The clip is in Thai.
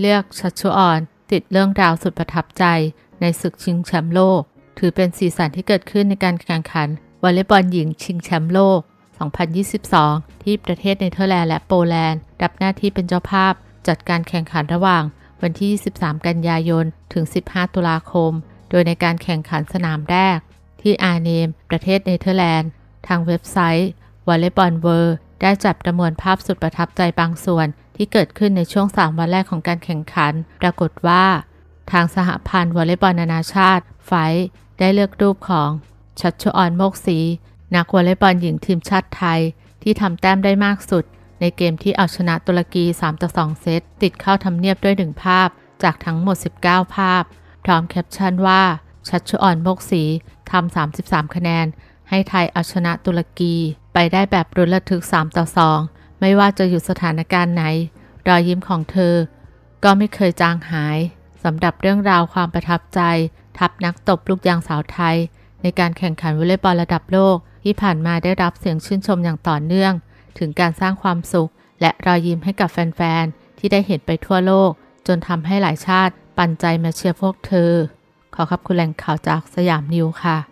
เลือกชัชชุออน ติดเรื่องราวสุดประทับใจ ในศึกชิงแชมป์โลก ถือเป็นสีสันที่เกิดขึ้นในการแข่งขันวอลเลย์บอลหญิงชิงแชมป์โลก 2022 ที่ประเทศเนเธอร์แลนด์และโปแลนด์ รับหน้าที่เป็นเจ้าภาพ จัดการแข่งขันระหว่าง วันที่ 23 กันยายน ถึง 15 ตุลาคม โดยในการแข่งขันสนามแรก ที่อาร์เนม ประเทศเนเธอร์แลนด์ ทางเว็บไซต์วอลเลย์บอลเวิร์ได้จัดประมวลภาพสุดประทับใจบางส่วน ที่เกิดขึ้นในช่วง 3 วันแรกของการแข่งขัน ปรากฏว่า ทางสหพันธ์วอลเลย์บอลนานาชาติ ไฟได้เลือกรูปของชัชชออนโมกศรีนักวอลเลย์บอลหญิงทีมชาติไทย ที่ทำแต้มได้มากสุด ในเกมที่เอาชนะตุรกี 3 ต่อ 2 เซต ติดเข้าทำเนียบด้วย 1 ภาพ จากทั้งหมด 19 ภาพ พร้อมแคปชั่นว่า ชัชชออนโมกศรีทำ33 คะแนน ให้ไทยเอาชนะตุรกี ไปได้แบบรุนระทึก 3 ต่อ 2 ไม่ว่าจะอยู่สถานการณ์ไหน รอยยิ้มของเธอ ก็ไม่เคยจางหายสำหรับเรื่องราวความประทับใจ ทัพนักตบลูกยางสาวไทย ในการแข่งขันวอลเลย์บอลระดับโลก ที่ผ่านมาได้รับเสียงชื่นชมอย่างต่อเนื่อง ถึงการสร้างความสุข และรอยยิ้มให้กับแฟนๆ ที่ได้เห็นไปทั่วโลก จนทำให้หลายชาติ ปันใจมาเชียร์พวกเธอ ขอขอบคุณแหล่งข่าวจากสยามนิวค่ะ